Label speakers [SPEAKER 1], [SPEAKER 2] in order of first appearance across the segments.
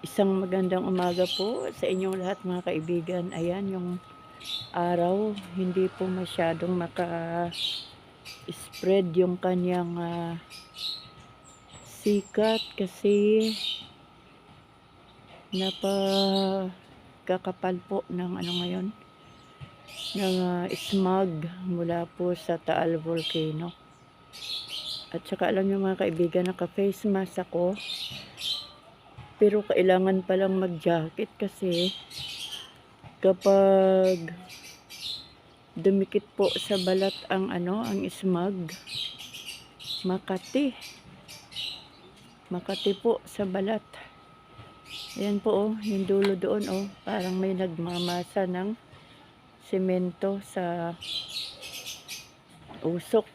[SPEAKER 1] Isang magandang umaga po sa inyong lahat mga kaibigan. Ayan yung araw, hindi po masyadong maka-spread yung kanyang ah, sikat kasi napakakapal po ng ano ngayon ng ah, smog mula po sa Taal Volcano. At saka alam niyo mga kaibigan, naka-face mask ako. Pero kailangan palang mag-jacket kasi kapag dumikit po sa balat ang ano, ang smog, makati. Makati po sa balat. Ayan po oh, yung dulo doon oh, parang may nagmamasa ng semento sa usok.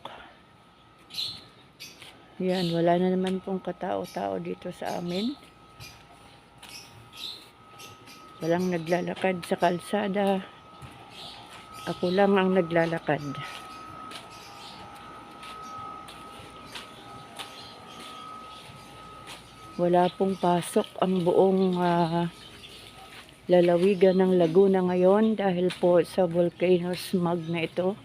[SPEAKER 1] Yan, wala na naman pong katao-tao dito sa amin. Walang naglalakad sa kalsada. Ako lang ang naglalakad. Wala pong pasok ang buong ah, lalawigan ng Laguna ngayon dahil po sa volcano smog na ito.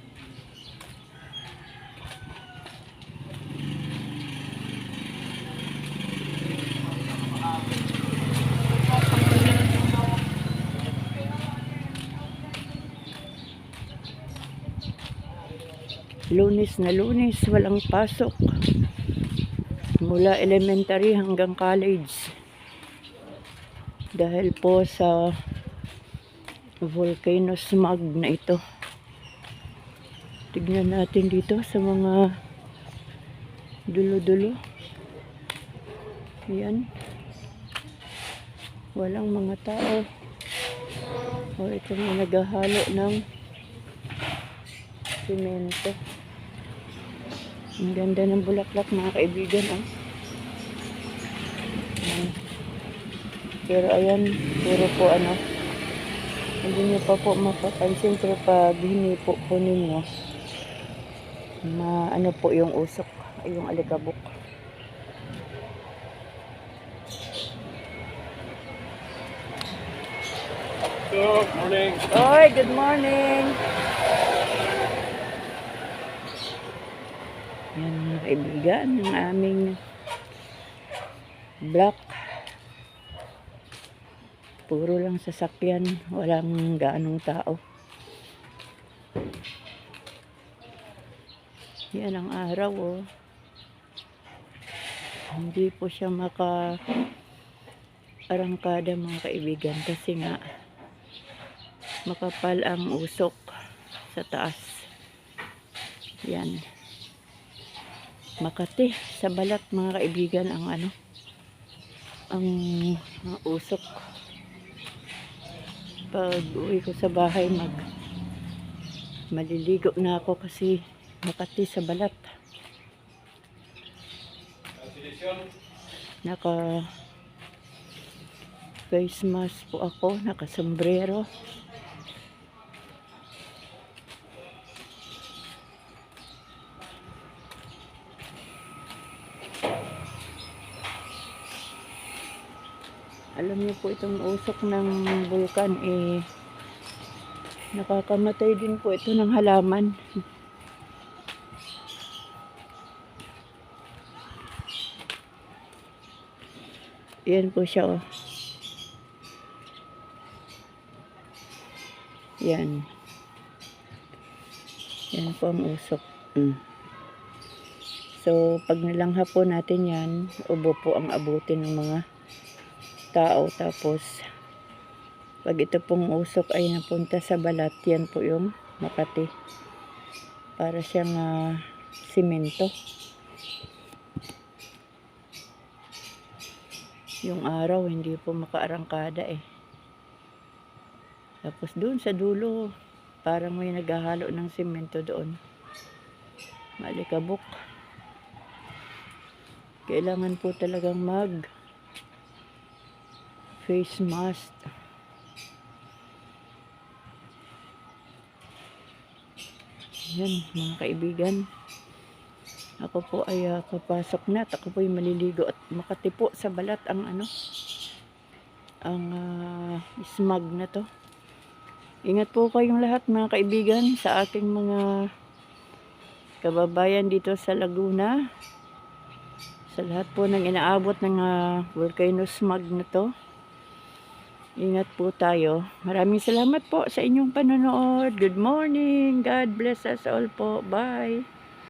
[SPEAKER 1] Lunes na lunes, walang pasok. Mula elementary hanggang college. Dahil po sa volcano smog na ito. Tignan natin dito sa mga dulo-dulo. Yan. Walang mga tao. O ito na naghahalo ng simento. Ang ganda ng bulaklak mga kaibigan. Oh. Ayan. Pero ayan, puro po ano. Hindi niyo pa po mapapansin pero pag hinipo po ninyo, ma ano po yung usok, yung alikabok.
[SPEAKER 2] Good morning.
[SPEAKER 1] Oy, good morning! Yan mga kaibigan, ang aming block. Puro lang sasakyan, walang gaanong tao. Yan ang araw oh. Hindi po siya maka arangkada mga kaibigan kasi nga makapal ang usok sa taas. Yan. Makati sa balat mga kaibigan ang ano ang usok. Pag uwi ko sa bahay mag maliligo na ako kasi makati sa balat. Naka face mask po ako, naka sombrero. Alam niyo po itong usok ng bulkan eh nakakamatay din po ito ng halaman. Yan po siya oh. Yan. Yan po ang usok. Mm. so pag nilangha po natin yan ubo po ang abutin ng mga tao. Tapos pag ito pong usok ay napunta sa balat yan po yung makati. Para siyang ah, simento. Yung araw hindi po makaarangkada eh. Tapos doon sa dulo parang may naghahalo ng simento doon. Malikabok. Kailangan po talagang mag mask. Yan, mga kaibigan. Ako po ay ah, papasok na at ako po ay maliligo at makati po sa balat ang ano, ang ah, smog na to. Ingat po kayong lahat mga kaibigan sa aking mga kababayan dito sa Laguna. Sa lahat po ng inaabot ng ah, volcano smog na to. Ingat po tayo. Maraming salamat po sa inyong panonood. Good morning. God bless us all po. Bye.